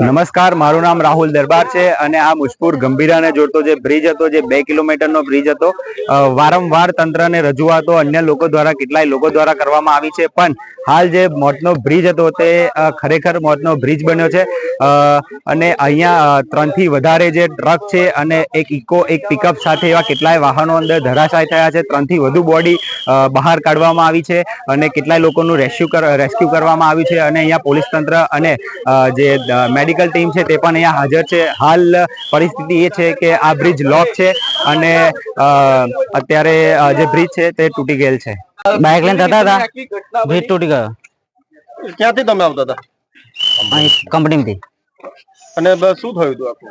નમસ્કાર. મારું નામ રાહુલ દરબાર છે અને આ મુજપુર ગંભીરાને જોડતો જે બ્રિજ હતો, જે બે કિલોમીટરનો બ્રિજ હતો વારંવાર તંત્રને રજૂઆતો અન્ય લોકો દ્વારા, કેટલાય લોકો દ્વારા કરવામાં આવી છે. પણ હાલ જે મોતનો બ્રિજ હતો તે ખરેખર મોતનો બ્રિજ બન્યો છે. અને અહીંયા ત્રણથી વધારે જે ટ્રક છે અને એક ઇકો, એક પિકઅપ સાથે એવા કેટલાય વાહનો અંદર ધરાશાય થયા છે. ત્રણથી વધુ બોડી બહાર કાઢવામાં આવી છે અને કેટલાય લોકોનું રેસ્ક્યુ રેસ્ક્યુ કરવામાં આવ્યું છે. અને અહીંયા પોલીસ તંત્ર અને જે મેડિકલ ટીમ છે તે પણ અહીંયા હાજર છે. હાલ પરિસ્થિતિ એ છે કે આ બ્રિજ લોક છે અને અત્યારે જે બ્રિજ છે તે તૂટી ગયેલ છે. બાઇક લઈને જતા હતા? બ્રિજ તૂટી ગયો. ક્યાંથી તમે આવતા હતા? અહીં કંપનીમાંથી. અને શું થયું હતું આખું?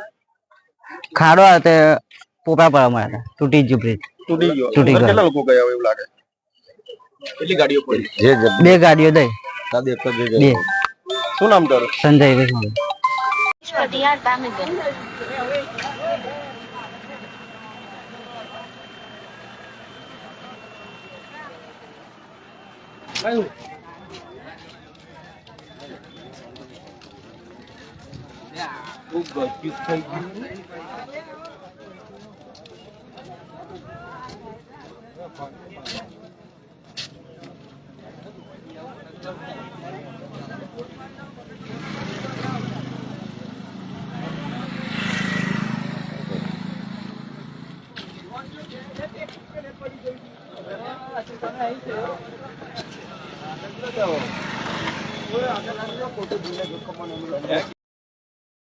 ખાડો તે પોપડા પર હતા. તૂટી ગયું બ્રિજ તૂટી ગયો. તૂટી ગયો. કેટલા લોકો ગયા એવું લાગે? કેટલી ગાડીઓ પડી? બે ગાડીઓ દઈ. બે. શું નામ તારું? Sanjay Diyar ben mi ben? Hayır. Bu gacı kaygı. Thank you. কত দিনে